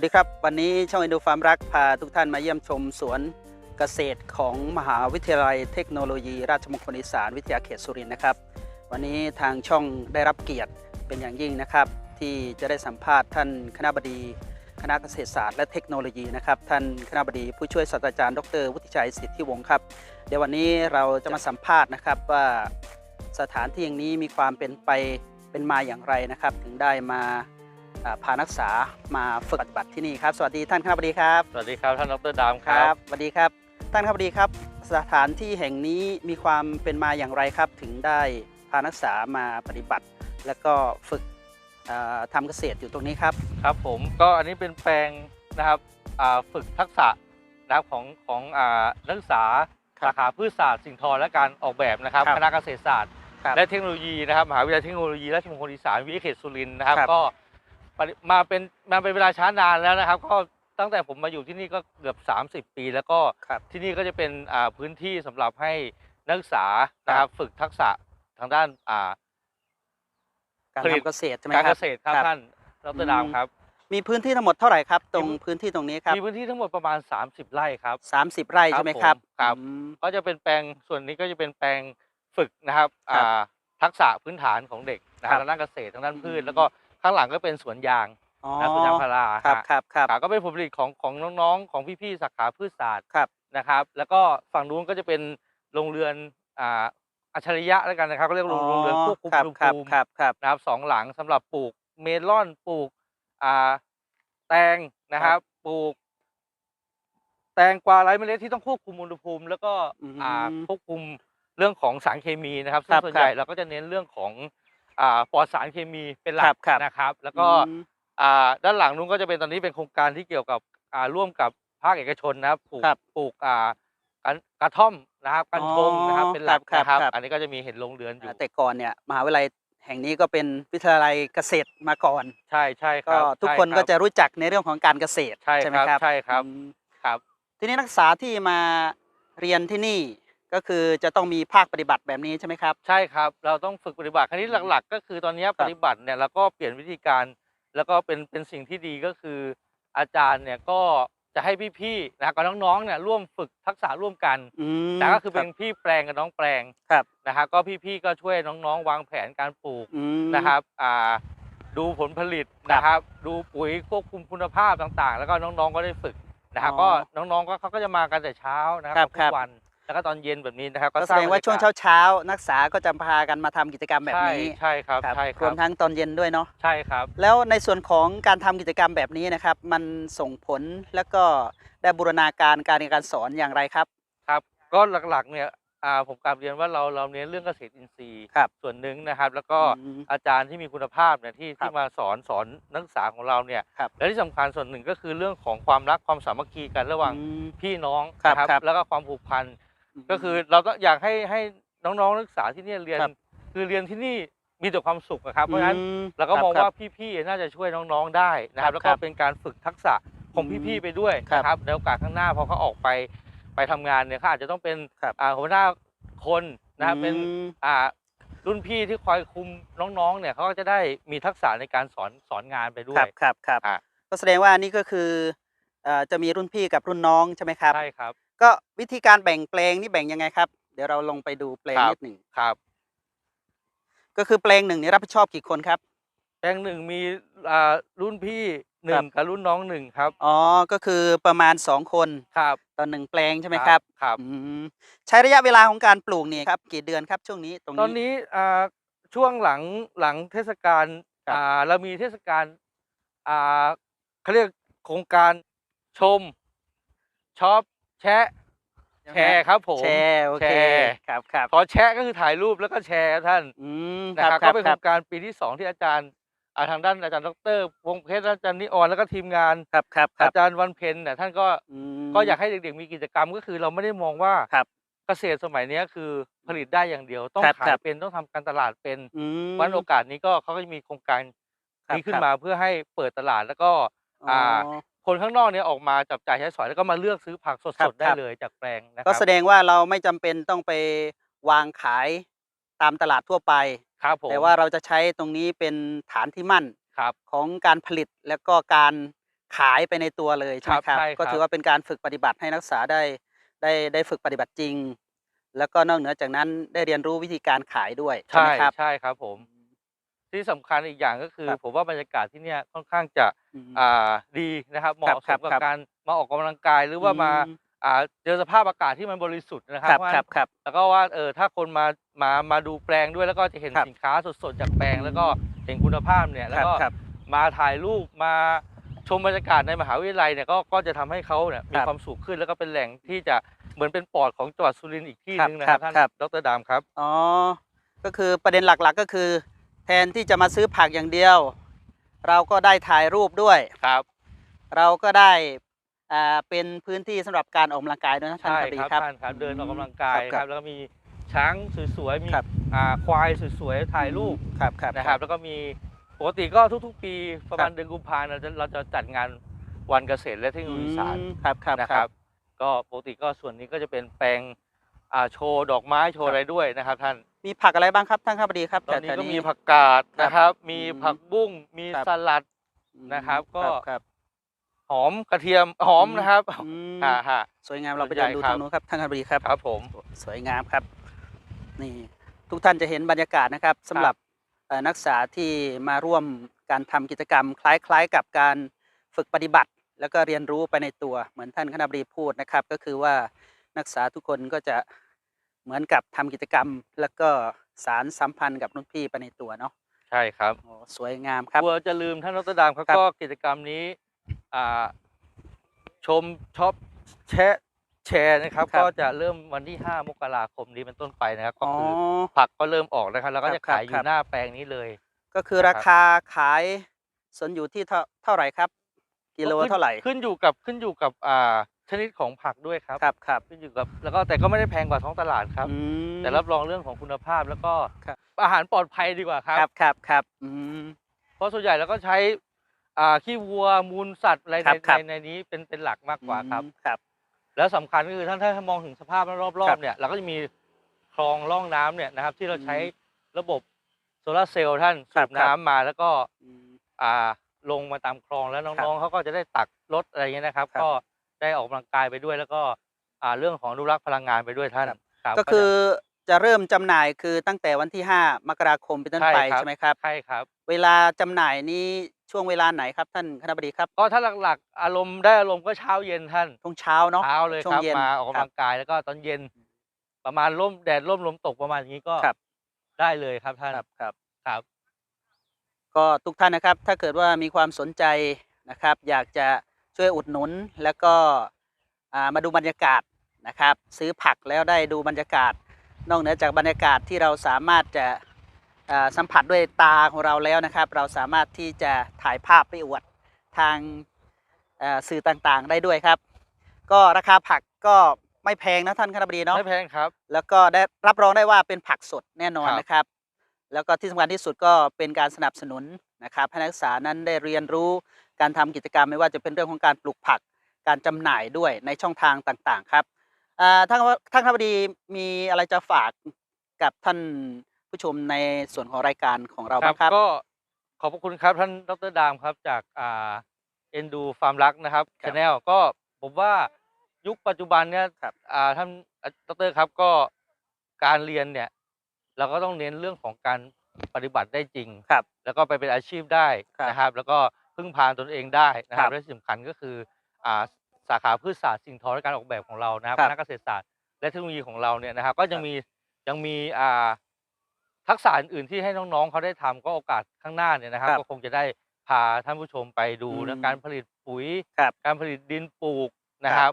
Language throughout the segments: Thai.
สวัสดีครับ วันนี้ช่องอินดูฟาร์มรักพาทุกท่านมาเยี่ยมชมสวนเกษตรของมหาวิทยาลัยเทคโนโลยี ราชมงคลอีสานวิทยาเขตสุรินทร์นะครับ วันนี้ทางช่องได้รับเกียรติเป็นอย่างยิ่งนะครับ ที่จะได้สัมภาษณ์ท่านคณบดี คณะเกษตรศาสตร์และเทคโนโลยีนะครับท่านคณบดีผู้ช่วยศาสตราจารย์ดรวุฒิชัยสิทธิวงศ์ครับเดี๋ยววันนี้เราจะมาสัมภาษณ์นะครับว่าสถานที่อย่างนี้มีความเป็นไปเป็นมาอย่างไรนะครับ ถึงได้มา พานักศึกษามาฝึกปฏิบัติที่นี่ครับ สวัสดีท่านคณบดีครับ สวัสดีครับท่านดรดามครับสวัสดีครับ ท่านคณบดีครับ สถานที่แห่งนี้มีความเป็นมาอย่างไรครับ ถึงได้พานักศึกษามาปฏิบัติ แล้วก็ฝึกอ่าทำเกษตรอยู่ตรงนี้ครับ ครับผมก็อันนี้เป็นแปลงนะครับอ่าฝึกทักษะนะครับของของอ่านักศึกษาครับสาขาพืชศาสตร์สิ่งทอและการออกแบบนะครับครับคณะเกษตรศาสตร์ครับและเทคโนโลยีนะครับมหาวิทยาลัยเทคโนโลยีราชมงคลอีสานวิทยาเขตสุรินทร์นะครับครับก็ ปฏิมาเป็นมาเป็นเวลาช้านานแล้วนะครับ ก็ตั้งแต่ผมมาอยู่ที่นี่ก็เกือบ 30 ปี แล้วก็ครับที่นี่ก็จะเป็นอ่าพื้นที่สำหรับให้นักศึกษานะครับฝึกทักษะทางด้านอ่า การผลิต ทำเกษตรใช่ไหมการคเกรับ ษตรครับครับท่านดรดามครับ มีพื้นที่ทั้งหมดเท่าไหร่ครับ ตรงมี พื้นที่ตรงนี้ครับมีพื้นที่ทั้งหมดประมาณ 30 ไร่ครับ30ไร่ใช่ไหมครับผมครับ อืม ก็จะเป็นแปลงส่วนนี้ก็จะเป็นแปลงฝึกนะครับครับอ่าทักษะพื้นฐานของเด็กนะคครัรับบทางด้านเกษตรทางด้านพืช อืม แล้วก็ ข้างหลังก็เป็นสวนยางอ๋อนะสวนยางพาราครับฮะครับครับครับก็เป็นผลผลิตของของน้องๆ ของพี่ๆสาขาพืชศาสตร์ครับนะครับ แล้วก็ฝั่งนู้นก็จะเป็นโรงเรือนอ่าอัจฉริยะแล้วกันนะครับก็เรียกโรงโรงเรือนควบคุมครับอุณหครับภูมิครับครับนะครับสองหลังสำหรับปลูกเมลอนปลูกอ่าแตงนะครับ ปลูก แตงกวาไร้เมล็ดที่ต้องควบคุมอุณหภูมิ แล้วก็อืมอ่าควบคุมเรื่องของสารเคมีนะครับคซึ่รังบส่วนใหญ่ครับเราก็จะเน้นเรื่องของ อ่าปลอดสารเคมีเป็นหลัครักบครับนะครับ แล้วก็อืม อ่าด้านหลังนู้นก็จะเป็นตอนนี้เป็นโครงการที่เกี่ยวกับอ่าร่วมกับภาคเอกชนนะครับปลูกครับปลูกอ่ากันกระท่อมนะครับกันชงนะครับเป็นหลักครับนะครับ ครับ อันนี้ก็จะมีเห็นโรงเรือนอยู่ แต่ก่อนเนี่ยมหาวิทยาลัยแห่งนี้ก็เป็นวิทยาลัยเกษตรมาก่อน ใช่ใช่คก็รับทุกใช่คนรับก็จะรู้จักในเรื่องของการเกษตรใช่ไหมครับครับใช่ครับ อืมครับ ทีนี้นักศึกษาที่มาเรียนที่นี่ ก็คือจะต้องมีภาคปฏิบัติแบบนี้ใช่ไหมครับ ใช่ครับ เราต้องฝึกปฏิบัติครั้นี้หลัก ๆ ก็คือตอนนี้ครับปฏิบัติเนี่ยเราก็เปลี่ยนวิธีการ แล้วก็เป็นเป็นสิ่งที่ดีก็คือ อาจารย์เนี่ยก็จะให้พี่ๆนะกับน้องๆเนี่ยร่วมฝึกทักษะร่วมกันอืมแต่ก็คือเป็นรับพี่แปลงกับน้องแปลงครับนะครับก็พี่ๆก็ช่วยน้องๆ วางแผนการปลูกอืมนะครับอ่าดูผลผลิตครับนะครับ ดูปุ๋ยควบคุมคุณภาพต่างๆ แล้วก็น้องๆก็ได้ฝึกนะครับอ๋ก็อน้องๆก็เขาก็จะมากันแต่เช้านะคครัรับบทุครักบวัน แล้วก็ตอนเย็นแบบนี้นะครับก็แสร้ดงว่าช่วงบรรยกศเช้าๆนักศึกษาก็จะพากันมาทำกิจกรรมแบบนี้ใช่ใช่ครับครับใช่ครรัวบมทั้งตอนเย็นด้วยเนาะใช่ครับ แล้วในส่วนของการทำกิจกรรมแบบนี้นะครับ มันส่งผลแล้วก็ได้บูรณาการการเรียนการสอนอย่างไรครับครับก็หลักๆเนี่ยอ่าผมกลับเรียนว่าเราเราเน้นเรื่องเกษตรอินทรีย์ครับส่วนหนึ่งนะครับ แล้วก็อืมอาจารย์ที่มีคุณภาพเนี่ยที่ครับที่มาสอนสอนนักศึกษาของเราเนี่ยครับและที่สำคัญส่วนหนึ่งก็คือเรื่องของความรักความสามัคคีกันระหว่างอืมพี่น้องครับนะครับครับแล้วก็ความผูกพัน ก็คือเราต้องอยากให้ให้น้องๆนักศึกษาที่เนี่ยเรียน ครับคือเรียนที่นี่มีแต่ความสุขอะครับ เพราะฉะนั้นมเราก็ครับมองครับว่าพี่ๆน่าจะช่วยน้องๆได้นะครับ ครับแล้วคก็รับเป็นการฝึกทักษะของอืมพี่ๆไปด้วยครับนะครับในโอกาสข้างหน้าพอเขาออกไปไปทำงานเนี่ยเขาอาจจะต้องเป็นครับ อ่าหัวหน้าคนนะครับเป็น อืม อ่ารุ่นพี่ที่คอยคุมน้องๆ เนี่ยเขาก็จะได้มีทักษะในการสอนสอนงานไปด้วครัยบครับครับอะ ก็แสดงว่านี่ก็คือเอ่อจะมีรุ่นพี่กับรุ่นน้องใช่ไหมครับ ใช่ครับ ก็วิธีการแบ่งแปลงนี่แบ่งยังไงครับ เดี๋ยวเราลงไปดูแปลงครับนิดหนึ่งครับ ก็คือแปลงหนึ่งนี่รับผิดชอบกี่คนครับ แปลงหนึ่งมีอ่ารุ่นพี่หนึ่ครังบกับรุ่นน้องหนึ่งครับ อ๋อ ก็คือประมาณสองคนครับต่อหนึ่งแปลงใช่ไหมครับ ครับอืมใช้ระยะเวลาของการปลูกเนี่ยครับ กี่เดือนครับช่วงนี้ตรงตอนนี้นี้อ่าช่วงหลังหลังเทศกาลครับอ่าเรามีเทศกาลอ่าเขาเรียกโครงการชมช็อป แชะแชร์ครับผมแชร์โอเคแชร์ครับครับขอแชะก็คือถ่ายรูปแล้วก็แชร์ครับท่านอืมนะครับคก็รับเป็นคโครัรบงการปีที่สองที่อาจารย์อ่าทางด้านอาจารย์ดรวงเพชรอาจารย์นิออนแล้วก็ทีมงานครับครับครัอาบจารย์วันเพ็ญเนี่ยท่านก็มก็อยากให้เด็กๆมีกิจกรรมก็คือเราไม่ได้มองว่าครับเกษตรสมัยเนี้ยคือผลิตได้อย่างเดียว ต้องครับขาครัยบเป็นต้องทำการตลาดเป็นอืมวันโอกาสนี้ก็เขาก็จะมีโครงการครับนี้ขึ้คนรับมาเพื่อให้เปิดตลาดแล้วก็อ๋ออ่า คนข้างนอกเนี่ยออกมาจับจ่ายใช้สอยแล้วก็มาเลือกซื้อผักครัสบดๆได้ครับ เลยจากแปลงนะคก็รับแสดงว่าเราไม่จำเป็นต้องไปวางขายตามตลาดทั่วไป ครับผมแต่ว่าเราจะใช้ตรงนี้เป็นฐานที่มั่นครับ ของการผลิตแล้วก็การขายไปในตัวเลยใช่ไหมครับครับใช่ครับ ก็ถือว่าเป็นการฝึกปฏิบัติให้นักศึกษาได้ได้ได้ฝึกปฏิบัติจริง แล้วก็นอกเหนือจากนั้นได้เรียนรู้วิธีการขายด้วยใช่ใช่ไหมครับ ใช่ครับผม ที่สำคัญอีกอย่างก็คือ ครับผมว่าบรรยากาศที่เนี่ยค่อนข้างจะอืมอ่าดีนะครับเหมาะสครัมบกับครับ การมาออกกำลังกายหรือว่ามาอืมอ่าเจอสภาพอากาศที่มันบริสุทธิ์นะคครับรับเพาะคฉะรันั้บนครับ แล้วก็ว่าเออถ้าคนมามามาดูแปลงด้วยแล้วก็จะเห็นครับ สินค้าสดๆจากแปลงแล้วก็เห็นคุณภาพเนี่ยคแล้วรับก็ ครับ มาถ่ายรูปมาชมบรรยากาศในมหาวิทยาลัยเนี่ยก็ก็จะทำให้เขาเนี่ยมีครับความสุขขึ้นแล้วก็เป็นแหล่งที่จะเหมือนเป็นปอดของจังหวัดสุรินทร์อีกที่ครับหนึงนะครับครับท่านครับ ดรดามครับ อ๋อ ก็คือประเด็นหลักๆก็คือแทนที่จะมาซื้อผักอย่างเดียว เราก็ได้ถ่ายรูปด้วย ครับ เราก็ได้อ่าเป็นพื้นที่สำหรับการออกกำลังกายด้วยนะท่านใช่คดีครับครับ ท่านครับเดินออกอืมกำลังกายครับครับแล้วก็มีช้างสวยๆมีครับ อ่าควายสวยๆถ่ายรูปครับครับ นะครับ แล้วก็มีปกติก็ทุกๆ ปีประมาณครับ เดือนกุมภาพันธ์เราจะเราจะจัดงานวันเกษตรและเทคโนโลยีอีสานอืมครับครับนะคครัรับ บ ก็ปกติก็ส่วนนี้ก็จะเป็นแปลง อ่าโชว์ดอกไม้โชว์ครับอะไรด้วยนะครับ ท่าน มีผักอะไรบ้างครับท่านข้าพดีครับตอนนี้แถวๆก็มีผักกาดนะครับ มีอืมผักบุ้งมีครับสลัดอืมนะครับ ก็ครับหอมกระเทียมหอมนะครับอืมฮ่าฮ่าสวยงามเราไปส่วนเดินดูใหญ่ครับทางนู้นครับท่านข้าพดีครับครับ ผมสวยงามครับ นี่ทุกท่านจะเห็นบรรยากาศนะครับสำหรับเอ่อนักศึกษาที่มาร่วมการทำกิจกรรม คล้ายๆ กับการฝึกปฏิบัติ แล้วก็เรียนรู้ไปในตัวเหมือนท่านคณบดีพูดนะครับ ก็คือว่า นักศึกษาทุกคนก็จะเหมือนกับทำกิจกรรม แล้วก็สารสัมพันธ์กับรุ่นพี่ไปในตัวเนาะใช่ครับโอ้สวยงามครับกลัวจะลืมท่านดรดามครับครับก็กิจกรรมนี้อ่าชมช็อปแชะแชร์นะครับ ก็จะเริ่มวันที่ 5 มกราคมนี้เป็นต้นไปนะครับ ก็อ๋อคือผักก็เริ่มออกนะครับแล้วก็ครับจะขายอครัยู่บหน้าแปลงนี้เลย ก็คือราคาขายสนอยู่ที่เท่าเท่าไหร่ครับ กิโลก็ขึ้นเท่าไหร่ขึ้นอยู่กับขึ้นอยู่กับอ่า ชนิดของผักด้วยครับครับครับขึ้นอยู่กับแล้วก็แต่ก็ไม่ได้แพงกว่าท้องตลาดครับ อืมแต่รับรองเรื่องของคุณภาพแล้วก็ครับอาหารปลอดภัยดีกว่าครับ ครับครับครับอืม เพราะส่วนใหญ่เราก็ใช้อ่าขี้วัวมูลสัตว์อะไรครัในบครับในในนี้เป็นเป็นหลักมากกว่าครับ อืมครับ แล้วสำคัญก็คือท่านถ้ามองถึงสภาพรอบครัๆบเนี่ยเราก็จะมีคลองร่องน้ำเนี่ยนะครับ ที่เราใช้อืมระบบโซลาร์เซลล์ท่านครัสูบบครับ น้ำมาแล้วก็อืม อ่าลงมาตามคลองแล้วครัน้อบงๆเขาก็จะได้ตักรถอะไรเงี้ยนะครับ ครับก็ ได้ออกกำลังกายไปด้วย แล้วก็อ่าเรื่องของอนุรักษ์พลังงานไปด้วยท่านครับรับก็คือจะเริ่มจำหน่ายคือตั้งแต่วันที่ 5 มกราคมเป็นต้นไปใช่ครับใช่ไหมครับ ใช่ครับ เวลาจำหน่ายนี้ช่วงเวลาไหนครับท่านคณบดีครับ ก็ถ้าหลักๆ อารมณ์ได้อารมณ์ก็เช้าเย็นท่านช่วงเช้าเนาะเช้าเลยช่วคงรับเย็นมาออกกำครัลับงกายแล้วก็ตอนเย็น ประมาณร่มแดดร่มลมตกประมาณอย่างนี้ก็ครับได้เลยครับท่านครับครับ ครับ ก็ทุกท่านนะครับถ้าเกิดว่ามีความสนใจนะครับ อยากจะ ช่วยอุดหนุน แล้วก็อ่ามาดูบรรยากาศนะครับ ซื้อผักแล้วได้ดูบรรยากาศ นอกเหนือจากบรรยากาศที่เราสามารถจะอ่าสัมผัสด้วยตาของเราแล้วนะครับ เราสามารถที่จะถ่ายภาพไปอวดทางเอ่อสื่อต่างๆ ได้ด้วยครับ ก็ราคาผักก็ไม่แพงนะท่านคณบดีเนาะไม่แพงครับ แล้วก็ได้รับรองได้ว่าเป็นผักสดแน่นอนครับนะครับ แล้วก็ที่สำคัญที่สุดก็เป็นการสนับสนุนนะครับให้นักศึกษานั้นได้เรียนรู้ การทำกิจกรรมไม่ว่าจะเป็นเรื่องของการปลูกผัก การจำหน่ายด้วยในช่องทางต่างๆครับอ่าท่านท่านครับดีมีอะไรจะฝากกับท่านผู้ชมในส่วนของรายการของเราบ้างครับก็ขอบพระคุณครับท่านดรดามครับจากอ่าเอ็นดูฟาร์มรักนะครับครัชาบแนลก็ผมว่ายุคปัจจุบันเนี่ยครับอ่าท่านดรครับก็การเรียนเนี่ยเราก็ต้องเน้นเรื่องของการปฏิบัติได้จริงครับ แล้วก็ไปเป็นอาชีพได้ครับนะครับ แล้วก็ พึ่งพาตนเองได้นะคครัรับบและที่สำคัญก็คืออ่าสาขาพืชศาสตร์สิ่งทอและการออกแบบของเรานะครับครับคณะเกษตรศาสตร์และเทคโนโลยีของเราเนี่ยนะครับ ก็ยังมียังมีอ่าทักษะอื่นๆที่ให้น้องๆเขาได้ทำก็โอกาสข้างหน้าเนี่ยนะครับครับ ก็คงจะได้พาท่านผู้ชมไปดูอืนะมการผลิตปุ๋ยครับการผลิตดินปลูกนะครับ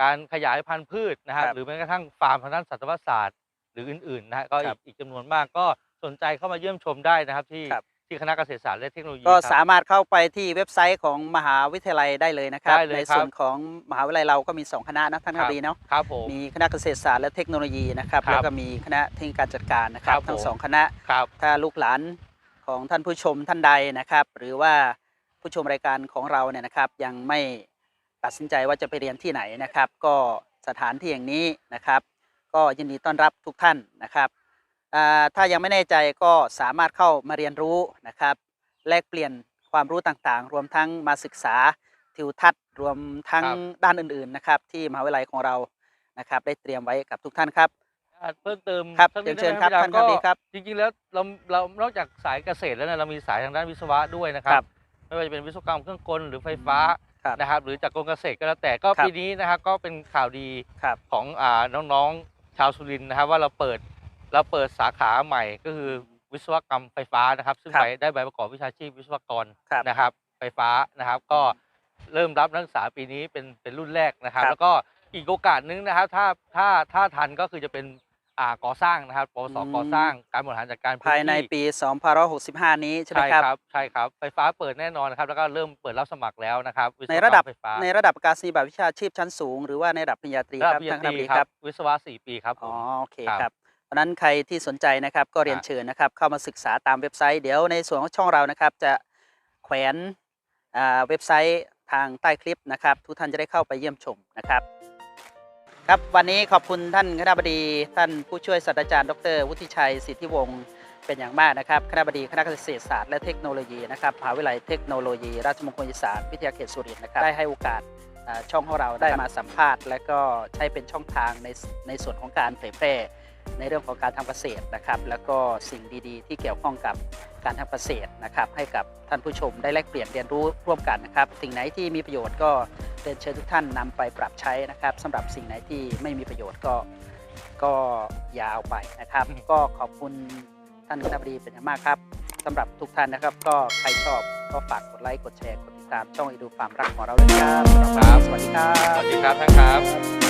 การขยายพันธุ์พืชนะครับครับหรือแม้กระทั่งฟาร์มทางด้านสัตวศาสตร์ หรืออื่นๆนะฮะก็คอีรักบอีกจำนวนมากก็สนใจเข้ามาเยี่ยมชมได้นะครับที่ครับ ที่คณะเกษตรศาสตร์และเทคโนโลยีก็ครับ สามารถเข้าไปที่เว็บไซต์ของมหาวิทยาลัยได้เลยนะครับ ได้เลยในครับส่วนของมหาวิทยาลัยเราก็มีสองคณะนะท่านคครัรับ บดีเนาะครับผม มีคณะเกษตรศาสตร์และเทคโนโลยีนะครับครับแล้วก็มีคณะเทคนิคการจัดการนะครับ ครับทั้งผม สองคณะ ครับ ถ้าลูกหลานของท่านผู้ชมท่านใดนะครับ หรือว่าผู้ชมรายการของเราเนี่ยนะครับ ยังไม่ตัดสินใจว่าจะไปเรียนที่ไหนนะครับ ก็สถานที่อย่างนี้นะครับ ก็ยินดีต้อนรับทุกท่านนะครับอ่า ถ้ายังไม่แน่ใจก็สามารถเข้ามาเรียนรู้นะครับ แลกเปลี่ยนความรู้ต่างๆ รวมทั้งมาศึกษาทิวทัศน์ รวมทั้งครับด้านอื่นๆนะครับ ที่มหาวิทยาลัยของเรานะครับ ได้เตรียมไว้กับทุกท่านครับอาจเพิ่มเติมครับสักเรีนิยดนเชิญได้ครับไหมท่านครับดีครับ จริงๆแล้วเราเรานอกจากสายเกษตรแล้วเนี่ยเรามีสายทางด้านวิศวะด้วยนะครัครับบไม่ว่าจะเป็นวิศวกรรมเครื่องกลหรือไฟฟ้าครับนะครับ หรือจากกรมเกษตรก็แล้วแต่ก็ครับปีนี้นะครับก็เป็นข่าวดีครับของอ่าน้องๆชาวสุรินทร์นะครับว่าเราเปิด เราเปิดสาขาใหม่ก็คือวิศวกรรมไฟฟ้านะครับ ซึ่งครับไปได้ใบประกอบวิชาชีพวิศวกรครับนะครับ ไฟฟ้านะครับ ก็เริ่มรับนักศึกษาปีนี้เป็นเป็นรุ่นแรกนะครับ ครับแล้วก็อีกโอกาสนึงนะครับ ถ้าถ้าถ้าทันก็คือจะเป็นอ่าก่อสร้างนะครับปวสอืม ก่อสร้างการบริหารจัดการพื้ภายในที่ปี 2565 นี้ใช่ไหมใช่ครับ ครับใช่ครับไฟฟ้าเปิดแน่นอนนะครับ แล้วก็เริ่มเปิดรับสมัครแล้วนะครับวิศวกในระดับไฟฟ้าในระดับการศิลปวิชาชีพชั้นสูง หรือว่าในระดับปริญญาตรีระคดัรับบปริญญาท่านตครีณะบดีคครัรับ บวิศวะสี่ปีครับผอ๋อม โอเคครับ ครับเพ ราะนั้นใครที่สนใจนะครับก็เรียนเชิญนะครับ เข้ามาศึกษาตามเว็บไซต์เดี๋ยวในส่วนของช่องเรานะครับ จะแขวนอ่าเว็บไซต์ทางใต้คลิปนะครับ ทุกท่านจะได้เข้าไปเยี่ยมชมนะครับ ครับวันนี้ขอบคุณท่านคณบดีท่านผู้ช่วยศาสตราจารย์ ดร วุฒิชัยสิทธิวงศ์เป็นอย่างมากนะครับคณบดีคณะเกษตรศาสตร์และเทคโนโลยีนะครับมหาวิทยาลัยเทคโนโลยี ราชมงคลอีสานวิทยาเขตสุรินทร์นะครับได้ให้โอกาสอ่าช่องของเราได้มาสัมภาษณ์ และก็ใช้เป็นช่องทางในในส่วนของการเผยแพร่ ในเรื่องของการทำเกษตรนะครับ แล้วก็สิ่งดีๆ ที่เกี่ยวข้องกับการทำเกษตรนะครับ ให้กับท่านผู้ชมได้แลกเปลี่ยนเรียนรู้ร่วมกันนะครับ สิ่งไหนที่มีประโยชน์ก็เรียนเชิญทุกท่านนำไปปรับใช้นะครับสำหรับสิ่งไหนที่ไม่มีประโยชน์ก็ก็อย่าเอาไปนะครับ ก็ขอบคุณท่านคณบดีเป็นอย่างมากครับสำหรับทุกท่านนะครับ ก็ใครชอบก็ฝากกดไลค์กดแชร์กดติดตามช่องอีดูฟาร์มรักของเราเลยครับสำหรับวันนี้สวัสดีครัสบวัสดีครับท่านครับ